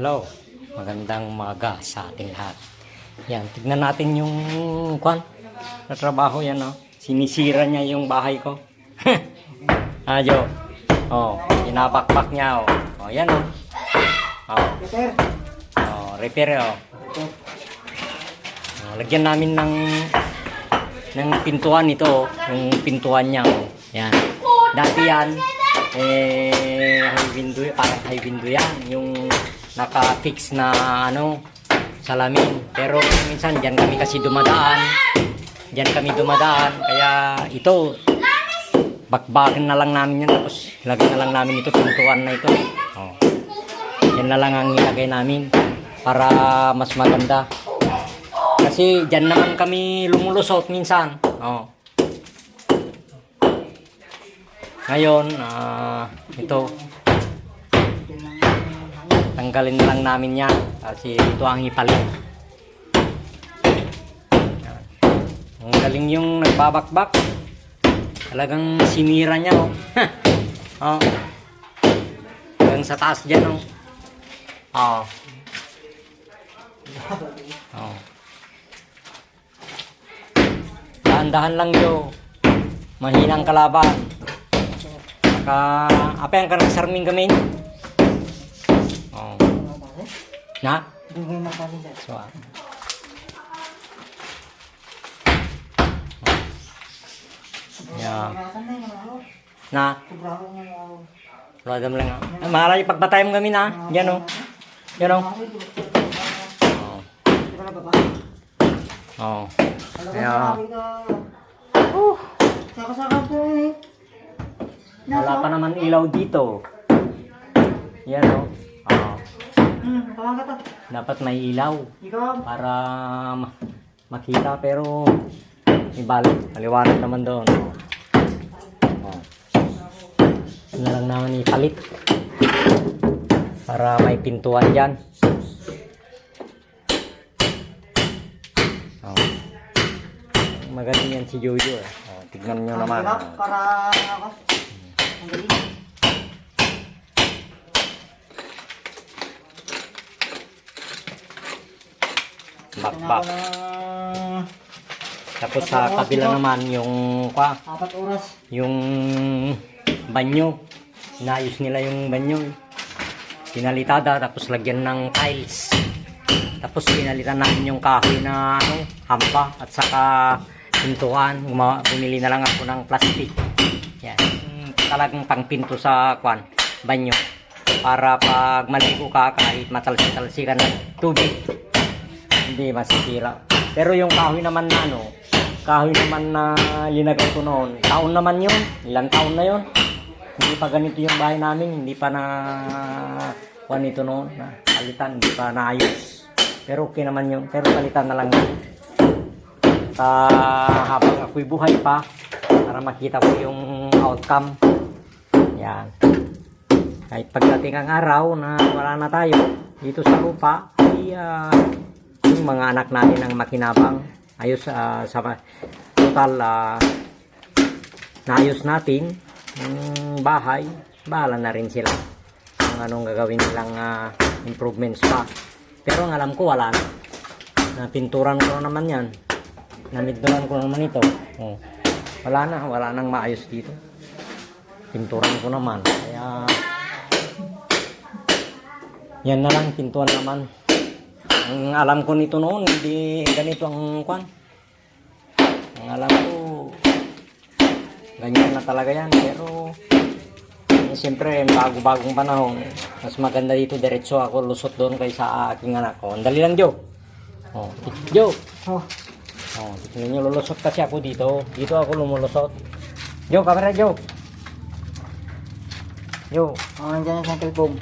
Hello, magandang umaga sa ating lahat. Yan, tignan natin yung kwan na trabaho yan, no? Sinisira niya yung bahay ko. ah, Jo. Oh, inabakbak niya, oh. Oh, yan, oh. Oh, Peter. oh repair, oh. Oh, lagyan namin ng ng pintuan ito, oh. yung pintuan niya, oh. Yan. Dati yan, eh, high window, parang high window yan, yung naka-fix na, ano, salamin. Pero minsan, dyan kami kasi dumadaan. Dyan kami dumadaan, kaya ito, bakbakin na lang namin yan, tapos lagyan na lang namin ito, pintuan na ito. Oh. Yan na lang ang ilagay namin para mas maganda. Kasi dyan naman kami lumulusot minsan. Oh. Ngayon, ah, ito, tanggalin na lang namin yan kasi ito ang ipalit. Yan. Ang galing yung nagbabakbak. Talagang sinira niya, oh. oh. Hanggang sa taas dyan, oh. Oh. Oh. Dahan-dahan lang yo. Mahinang kalaban. Maka, apa yang karena sarming gamin? Oh. Na? Hindi mo makaling dyan. So, ah. Yeah. Na. Na, wala lang. ah. Ah, Mahalay pagbatay mo ha. Yan oh. Yan oh. Oh. Na baba? Oh. Alam Kaya, mo, sabi ka. Uh, Saka-saka po eh. wala pa naman ilaw dito. Yan oh. Oh. Ka to. Dapat may ilaw Ikaw. para ma- makita pero ibalik. Maliwanag naman doon. Oh. Yun na lang naman ipalit. Para may pintuan dyan. Oh. Magaling yan si Jojo eh. Oh, tignan nyo naman. para ako. Ang galing. Bak Kailangan bak. ko ng Tapos sa kabila naman yung kwa, apat oras. yung banyo. Inayos nila yung banyo. eh. Pinalitada tapos lagyan ng tiles. Tapos pinalitan namin yung kahoy na ano, hampa at saka pintuan. Gumawa, bumili na lang ako ng plastic. Yan. Yung Talagang pangpinto sa kwan, banyo. Para pag maligo ka kahit matalsi-talsi ka ng tubig, hindi masisira. Pero yung kahoy naman na ano, kahoy naman na linagay ko noon, taon naman yun, ilang taon na yun. Hindi pa ganito yung bahay namin, hindi pa na kuha nito noon, na palitan, hindi pa naayos. Pero okay naman yun, pero palitan na lang yun. Sa habang ako'y buhay pa, para makita ko yung outcome. Yan. Kahit pagdating ang araw na wala na tayo dito sa lupa, ay ah, yung mga anak natin ang makinabang. Ayos ah, sa total ah, naayos natin yung bahay. Bahala na rin sila. Kung anong gagawin nilang ah, improvements pa. Pero ang alam ko wala na. Na pinturan ko na naman yan. Namidduran ko naman ito. Oh. wala na wala nang maayos dito. Pinturan ko naman. Kaya yan na lang pintuan naman ang alam ko nito noon, hindi ganito ang kwan. Ang alam ko, ganyan na talaga yan. Pero, eh, siyempre, bago-bagong panahon, mas maganda dito, diretso ako lusot doon kaysa sa aking anak ko. Ang dali lang, Joe. Oh, Joe. Oh, Oh, tignan nyo, lulusot kasi ako dito. Dito ako lumulusot. Joe, camera, Joe. Joe. oh, nandiyan yung central bomb.